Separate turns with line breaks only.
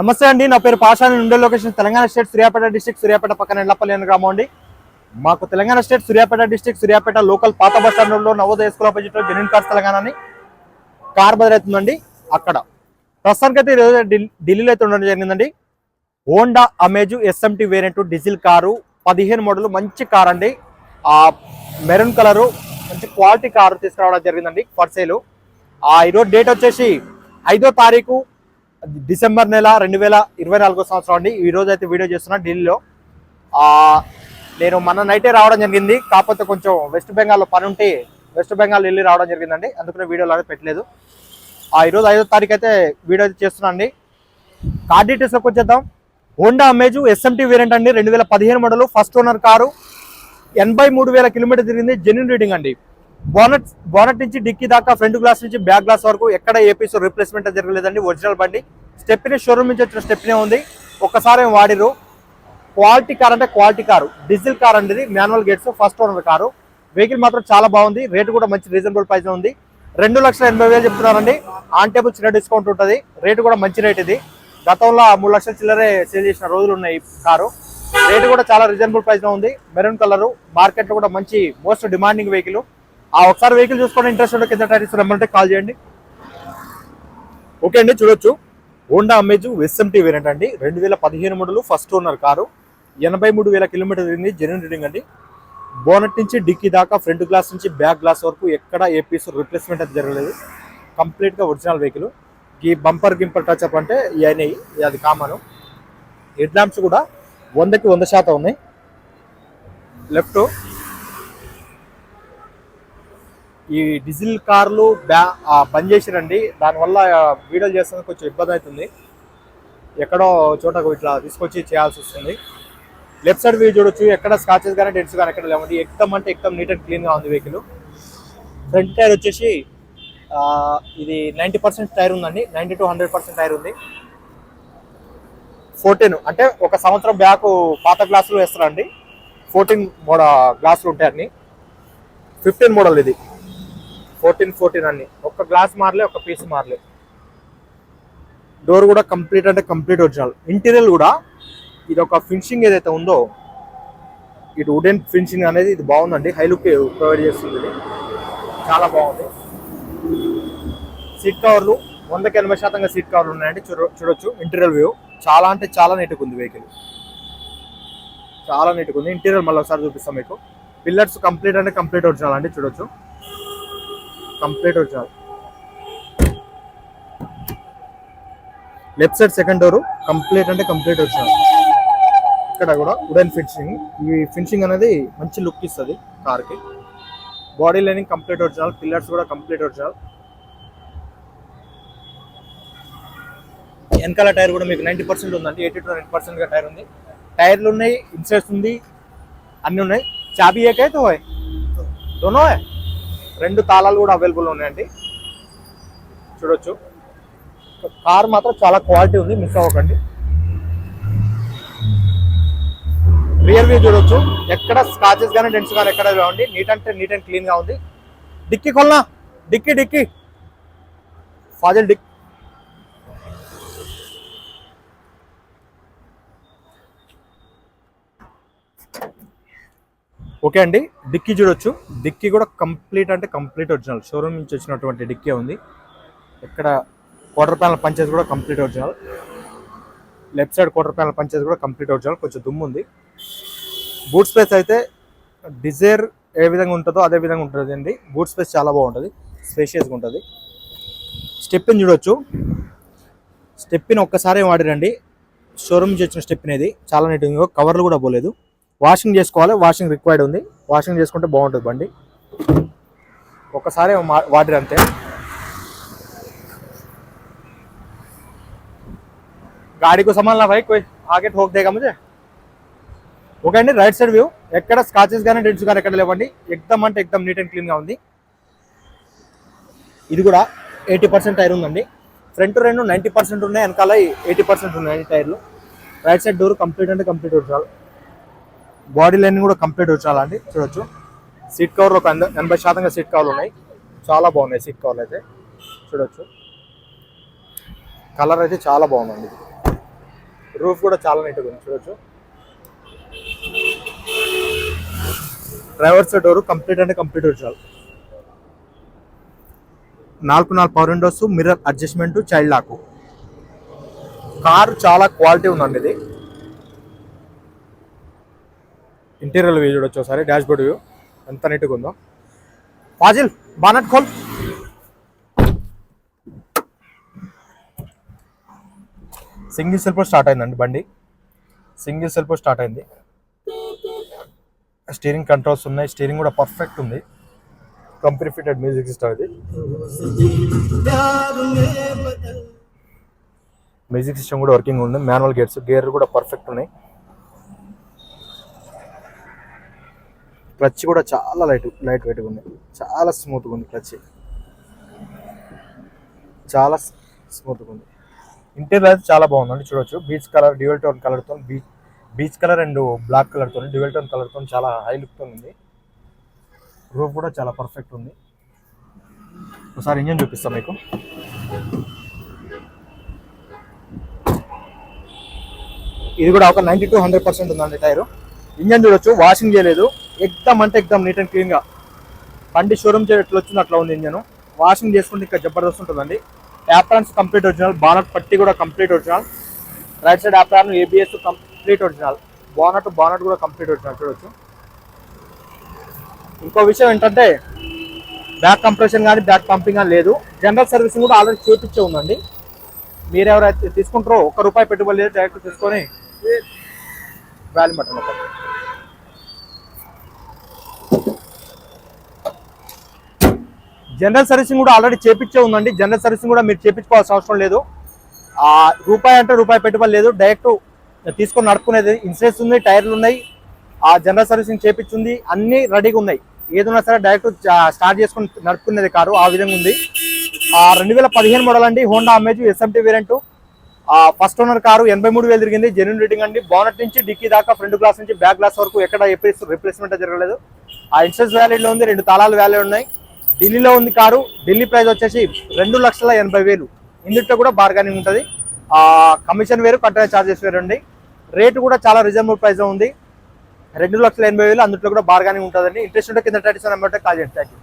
నమస్తే అండి నా పేరు పాషాని ఉండే location Telangana state Suryapet district Suryapet పక్కన ఎల్లపల్లి అనే గ్రామం అండి. మాకు Telangana state Suryapet district Suryapet local పాత బస్ స్టాండ్లో నవోదయ స్కూల్ ఆపోజిట్లో జెన్యున్ కార్స్ తెలంగాణ అని కార్ బదులవుతుందండి అక్కడ. ప్రస్తుతానికి అయితే ఈరోజు ఢిల్లీలో అయితే ఉండడం జరిగిందండి. Honda Amaze SMT variant diesel car పదిహేను మోడల్ మంచి కార్ అండి. ఆ మెరూన్ కలరు మంచి క్వాలిటీ కారు తీసుకురావడం జరిగిందండి ఫర్ సేలు. ఆ ఈరోజు డేట్ వచ్చేసి ఐదో తారీఖు డిసెంబర్ నెల రెండు వేల ఇరవై నాలుగో సంవత్సరం అండి. ఈ రోజు అయితే వీడియో చేస్తున్నా ఢిల్లీలో. నేను మన నైటే రావడం జరిగింది. కాకపోతే కొంచెం వెస్ట్ బెంగాల్లో పని ఉంటే వెస్ట్ బెంగాల్ వెళ్ళి రావడం జరిగిందండి. అందుకనే వీడియోలో అయితే పెట్టలేదు. ఆ ఈరోజు ఐదో తారీఖు అయితే వీడియో అయితే చేస్తున్నా అండి. కార్ డీటెయిల్స్లోకి వచ్చేద్దాం. హోండా అమేజు ఎస్ఎంటీ వేరియంట్ అండి. రెండు వేల పదిహేను మోడల్. ఫస్ట్ ఓనర్ కారు ఎనభై మూడు వేల కిలోమీటర్ తిరిగింది. జెన్యున్ రీడింగ్ అండి. బోనట్ బోనట్ నుంచి డిక్కీ దాకా ఫ్రంట్ గ్లాస్ నుంచి బ్యాక్ గ్లాస్ వరకు ఎక్కడ ఏపీస్ రీప్లేస్మెంట్ జరగలేదండి ఒరిజినల్ బండి. స్టెప్ని షోరూమ్ నుంచి వచ్చిన స్టెప్నే ఉంది. ఒక్కసారి వాడిరు క్వాలిటీ కార్ అంటే క్వాలిటీ కారు. డీజిల్ కార్ అనేది manual gates first owner car. Vehicle మాత్రం చాలా బాగుంది. రేటు కూడా మంచి రీజనబుల్ ప్రైస్ ఉంది. రెండు లక్షల ఎనభై వేలు చెప్తున్నారండి. ఆన్ టేబుల్ చిన్న డిస్కౌంట్ ఉంటుంది. రేటు కూడా మంచి రేట్ ఇది. గతంలో మూడు లక్షల చిల్లరే సేల్ చేసిన రోజులు ఉన్నాయి కారు. రేటు కూడా చాలా రీజనబుల్ ప్రైస్లో ఉంది. మెరూన్ కలర్ మార్కెట్లో కూడా మంచి మోస్ట్ డిమాండింగ్ వెహికల్ ఆ ఒకసారి వెహికల్ చూసుకోండి ఇంట్రెస్ట్ ఉంటే కింద టైర్స్ రమ్మంటే కాల్ చేయండి. ఓకే అండి చూడొచ్చు. హోండా అమేజ్ ఎస్ఎంటీ వేరియంట్ అండి. రెండు వేల పదిహేను మోడలు ఫస్ట్ ఓనర్ కారు. ఎనభై మూడు వేల కిలోమీటర్ తిరిగింది జెన్యున్ రీడింగ్ అండి. బోనట్ నుంచి డిక్కీ దాకా ఫ్రంట్ గ్లాస్ నుంచి బ్యాక్ గ్లాస్ వరకు ఎక్కడ ఏ పీస్ రిప్లేస్మెంట్ అది జరగలేదు. కంప్లీట్గా ఒరిజినల్ వెహికల్ ఈ బంపర్ గింపర్ టచ్ అప్ అంటే ఇవన్నీ అది కామన్. హెడ్ ల్యాంప్స్ కూడా వందకి వంద శాతం ఉన్నాయి. లెఫ్ట్ ఈ డీజిల్ కార్లు బ్యా బంద్ చేసిరండి. దానివల్ల వీడియోలు చేస్తుంది కొంచెం ఇబ్బంది అవుతుంది. ఎక్కడో చోట ఇట్లా తీసుకొచ్చి చేయాల్సి వస్తుంది. లెఫ్ట్ సైడ్ వ్యూ చూడొచ్చు. ఎక్కడ స్కాచెస్ కానీ డెంట్స్ కానీ ఎక్కడ లేవండి. ఎక్దమ్ అంటే ఎక్దమ్ నీట్ అండ్ క్లీన్గా ఉంది వెహికల్ ఫ్రంట్ టైర్ వచ్చేసి ఇది నైంటీ పర్సెంట్ టైర్ ఉందండి. Ninety to hundred percent tyre ఉంది. ఫోర్టీన్ అంటే ఒక సంవత్సరం బ్యాక్ పాత గ్లాసులు వేస్తారండి. ఫోర్టీన్ మోడ గ్లాసులు ఉంటాయి అన్ని. ఫిఫ్టీన్ మోడల్ ఇది. ఫోర్టీన్ ఫోర్టీన్ అన్ని. ఒక్క గ్లాస్ మారలే ఒక పీస్ మారలే. డోర్ కూడా కంప్లీట్ అంటే కంప్లీట్ ఒరిజినల్ ఇంటీరియర్ కూడా ఇది ఒక ఫినిషింగ్ ఏదైతే ఉందో ఇటు వుడెన్ ఫినిషింగ్ అనేది ఇది బాగుందండి. హై లుక్ ప్రొవైడ్ చేస్తుంది చాలా బాగుంది. సీట్ కవర్లు వందకి ఎనభై శాతంగా సీట్ కవర్లు ఉన్నాయండి. చూడ చూడొచ్చు. ఇంటీరియర్ వ్యూ చాలా అంటే చాలా నీట్గా ఉంది వెహికల్ చాలా నీట్గా ఉంది. ఇంటీరియర్ మళ్ళీ ఒకసారి చూపిస్తాం మీకు. పిల్లర్స్ కంప్లీట్ అంటే కంప్లీట్ ఒరిజినల్ అండి. చూడొచ్చు. కంప్లీట్ వచ్చారు left side second door complete అంటే కంప్లీట్ వచ్చారు ఇక్కడ కూడా వుడెన్ ఫినిషింగ్ ఈ ఫినిషింగ్ అనేది మంచి లుక్ ఇస్తుంది కార్కి. బాడీ లైనింగ్ కంప్లీట్ వచ్చారు పిల్లర్స్ కూడా కంప్లీట్ వచ్చారు వెనకాల టైర్ కూడా మీకు నైంటీ పర్సెంట్ ఉందండి. ఎయిటీ టు నైంటీ పర్సెంట్గా టైర్ ఉంది. టైర్లు ఉన్నాయి ఇన్సెట్స్ ఉంది అన్నీ ఉన్నాయి. చాబీ ఏకైతే హోయ్ దోనో రెండు తాళాలు కూడా అవైలబుల్ ఉన్నాయండి. చూడొచ్చు. కార్ మాత్రం చాలా క్వాలిటీ ఉంది మిస్ అవ్వకండి. రియర్ వ్యూ చూడొచ్చు. ఎక్కడ స్కాచెస్ కానీ డెంట్స్ కానీ ఎక్కడ లేవండి. నీట్ అంటే నీట్ అండ్ క్లీన్గా ఉంది. డిక్కీ కొల్లా డిక్కి డిక్కి. ఫాజల్ డిక్ ఓకే అండి డిక్కీ చూడొచ్చు. డిక్కీ కూడా కంప్లీట్ అంటే కంప్లీట్ ఒరిజినల్. షోరూమ్ నుంచి వచ్చినటువంటి డిక్కీ ఉంది. ఇక్కడ క్వార్టర్ ప్యానల్ పంచేది కూడా complete original. Left side quarter panel పంచేది కూడా కంప్లీట్ ఒరిజినల్. కొంచెం దుమ్ము ఉంది. బూట్ స్పేస్ అయితే డిజైర్ ఏ విధంగా ఉంటుందో అదే విధంగా ఉంటుంది అండి. బూట్ స్పేస్ చాలా బాగుంటుంది. స్పేషియస్గా ఉంటుంది. స్టెప్ని చూడొచ్చు. స్టెప్పిని ఒక్కసారి వాడిరండి. షోరూమ్ నుంచి వచ్చిన స్టెప్ అనేది చాలా నీట్గా కవర్లు కూడా పోలేదు. వాషింగ్ చేసుకోవాలి వాషింగ్ రిక్వైర్డ్ ఉంది వాషింగ్ చేసుకుంటే బాగుంటుంది బండి ఒక్కసారి మా- వాడిరు అంతే गाड़ी को संभालना भाई कोई आगे ठोक देगा मुझे ఓకే అండి రైట్ సైడ్ వ్యూ ఎక్కడ స్కాచెస్ కానీ డెంట్స్ కానీ ఎక్కడ లేవండి ఎక్దమ్ అంటే ఎక్దమ్ నీట్ అండ్ క్లీన్గా ఉంది ఇది కూడా ఎయిటీ పర్సెంట్ టైర్ ఉందండి ఫ్రంట్ రెండు నైంటీ పర్సెంట్ ఉన్నాయి వెనకాల ఎయిటీ పర్సెంట్ ఉన్నాయి టైర్లు రైట్ సైడ్ డోర్ కంప్లీట్ అంటే కంప్లీట్ వచ్చాలి బాడీ లైన్ కూడా కంప్లీట్ వచ్చాలండి చూడొచ్చు. సీట్ కవర్ ఒక ఎనభై శాతంగా సీట్ కవర్లు ఉన్నాయి. చాలా బాగున్నాయి సీట్ కవర్లు అయితే. చూడొచ్చు. కలర్ అయితే చాలా బాగుందండి. రూఫ్ కూడా చాలా నీట్గా ఉంది. చూడొచ్చు. డ్రైవర్స్ డోర్ కంప్లీట్ అంటే కంప్లీట్ వచ్చారు నాలుగు నాలుగు power windows mirror adjustment child lock. Car చాలా క్వాలిటీ ఉందండి ఇది. ఇంటీరియర్ వ్యూ చూడొచ్చు ఒకసారి డాష్ బోర్డ్ వ్యూ. ఎంత నీట్గా ఉందో. ఫాజిల్ బానట్ ఖోల్. సింగిల్ సెల్ఫ్ స్టార్ట్ అయిందండి బండి. సింగిల్ సెల్ఫ్ స్టార్ట్ అయింది. స్టీరింగ్ కంట్రోల్స్ ఉన్నాయి స్టీరింగ్ కూడా పర్ఫెక్ట్ ఉంది. కంపెనీ ఫిటెడ్ మ్యూజిక్ సిస్టమ్ ఇది. మ్యూజిక్ సిస్టమ్ కూడా వర్కింగ్ ఉంది మాన్యువల్ గేర్స్ గేర్ కూడా పర్ఫెక్ట్ ఉన్నాయి. క్లచ్ కూడా చాలా లైట్ లైట్ వెయిట్గా ఉంది. చాలా స్మూత్గా ఉంది క్లచ్. చాలా స్మూత్గా ఉంది. ఇంటీరియర్ అయితే చాలా బాగుందండి చూడొచ్చు. బీచ్ కలర్ డ్యూయల్ టోన్ కలర్తో beige beige colour and black కలర్తో డ్యూయల్ టోన్ కలర్తో చాలా హై లుక్తో ఉంది. రూఫ్ కూడా చాలా పర్ఫెక్ట్ ఉంది. ఒకసారి ఇంజన్ చూపిస్తాం మీకు. ఇది కూడా ఒక నైంటీ టు హండ్రెడ్ పర్సెంట్ ఉందండి టైర్. ఇంజన్ చూడొచ్చు వాషింగ్ చేయలేదు. ఎక్దమ్ అంటే ఎక్దమ్ నీట్ అండ్ క్లీన్గా బండి షోరూమ్ చేయడం ఎట్లా వచ్చింది అట్లా ఉంది ఇంజన్. వాషింగ్ చేసుకుంటే ఇంకా జబర్దస్త్ ఉంటుందండి. యాప్రాన్స్ కంప్లీట్ ఒరిజినల్ బానట్ పట్టి కూడా complete original right side apron ABS complete original bonnet bonnet కూడా కంప్లీట్ ఒరిజినల్ చూడొచ్చు. ఇంకో విషయం ఏంటంటే బ్యాక్ కంప్రెషన్ కానీ బ్యాక్ పంపింగ్ కానీ లేదు. జనరల్ సర్వీసింగ్ కూడా ఆల్రెడీ చేపించే ఉందండి. మీరు ఎవరైతే తీసుకుంటారో ఒక్క రూపాయి పెట్టుబడి లేదు డైరెక్ట్ తీసుకొని వాల్యూ బటన్ జనరల్ సర్వీసింగ్ కూడా ఆల్రెడీ చేపించే ఉందండి. జనరల్ సర్వీసింగ్ కూడా మీరు చేపించుకోవాల్సిన అవసరం లేదు. రూపాయి అంటే రూపాయి పెట్టుబడి లేదు. డైరెక్ట్ తీసుకొని నడుపుకునేది ఇన్సూరెన్స్ ఉంది టైర్లు ఉన్నాయి. ఆ జనరల్ సర్వీసింగ్ చేపించింది. అన్ని రెడీగా ఉన్నాయి. ఏదైనా సరే డైరెక్ట్ స్టార్ట్ చేసుకొని నడుపుకునేది కారు ఆ విధంగా ఉంది. ఆ రెండు వేల పదిహేను మోడల్ అండి. హోండా అమేజ్ ఎస్ఎంటీ వేరియంట్ ఆ ఫస్ట్ ఓనర్ కారు ఎనభై మూడు వేలు తిరిగింది. జెన్యున్ రేటింగ్ అండి. బోనట్ నుంచి డిక్కీ దాకా ఫ్రంట్ గ్లాస్ నుంచి బ్యాక్ గ్లాస్ వరకు ఎక్కడ రిప్లేస్మెంట్ జరగలేదు. ఆ ఇన్సూరెన్స్ వ్యాలీలో ఉంది. రెండు తాళాలు వ్యాలిడ్ ఉన్నాయి. ఢిల్లీలో ఉంది కారు. ఢిల్లీ ప్రైస్ వచ్చేసి రెండు లక్షల ఎనభై వేలు. ఇందులో కూడా బార్గానింగ్ ఉంటుంది. కమిషన్ వేరు కట్టిన ఛార్జెస్ వేరు అండి. రేటు కూడా చాలా రీజనబుల్ ప్రైస్ ఉంది. రెండు లక్షల ఎనభై వేలు అందులో కూడా బార్గానింగ్ ఉంటుందండి. ఇంట్రెస్ట్ ఉంటే కింద టైటిస్ నెంబర్ కాల్ చేయండి. Thank you